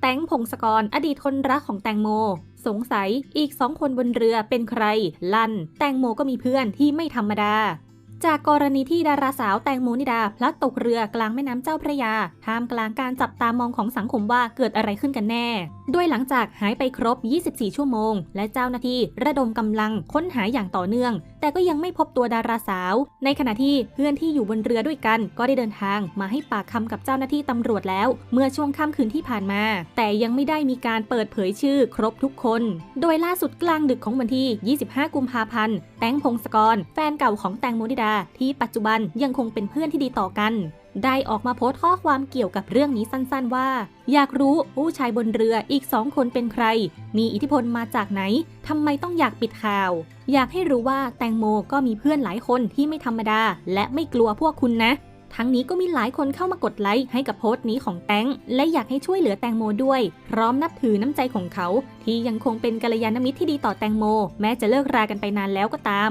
แตงพงศกรอดีตคนรักของแตงโม สงสัยอีกสองคนบนเรือเป็นใคร ลันแตงโมก็มีเพื่อนที่ไม่ธรรมดา จากกรณีที่ดาราสาวแตงโมนิดาพลัดตกเรือกลางแม่น้ำเจ้าพระยาท่ามกลางการจับตามองของสังคมว่าเกิดอะไรขึ้นกันแน่ ด้วยหลังจากหายไปครบ 24 ชั่วโมง และเจ้าหน้าที่ระดมกำลังค้นหาอย่างต่อเนื่อง แต่ก็ยังไม่พบตัวดาราสาว ในขณะที่เพื่อนที่อยู่บนเรือด้วยกัน ก็ได้เดินทางมาให้ปากคำกับเจ้าหน้าที่ตำรวจแล้ว เมื่อช่วงค่ำคืนที่ผ่านมา แต่ยังไม่ได้มีการเปิดเผยชื่อครบทุกคน โดยล่าสุดกลางดึกของวันที่ 25 กุมภาพันธ์แตงพงศกร แฟนเก่าของแตงโมนิดาที่ปัจจุบันยังคงเป็นเพื่อนที่ดีต่อกัน ได้ออกมาโพสต์ข้อความเกี่ยวกับเรื่องนี้สั้นๆว่า อยากรู้ผู้ชายบนเรืออีกสองคนเป็นใคร มีอิทธิพลมาจากไหนทำไมต้องอยากปิดข่าว อยากให้รู้ว่าแตงโมก็มีเพื่อนหลายคนที่ไม่ธรรมดา และไม่กลัวพวกคุณนะทั้งนี้ก็มีหลายคนเข้ามากดไลค์ให้กับโพสต์นี้ของแตงและอยากให้ช่วยเหลือแตงโมด้วย พร้อมนับถือน้ำใจของเขา ที่ยังคงเป็นกัลยาณมิตรที่ดีต่อแตงโม แม้จะเลิกรากันไปนานแล้วก็ตาม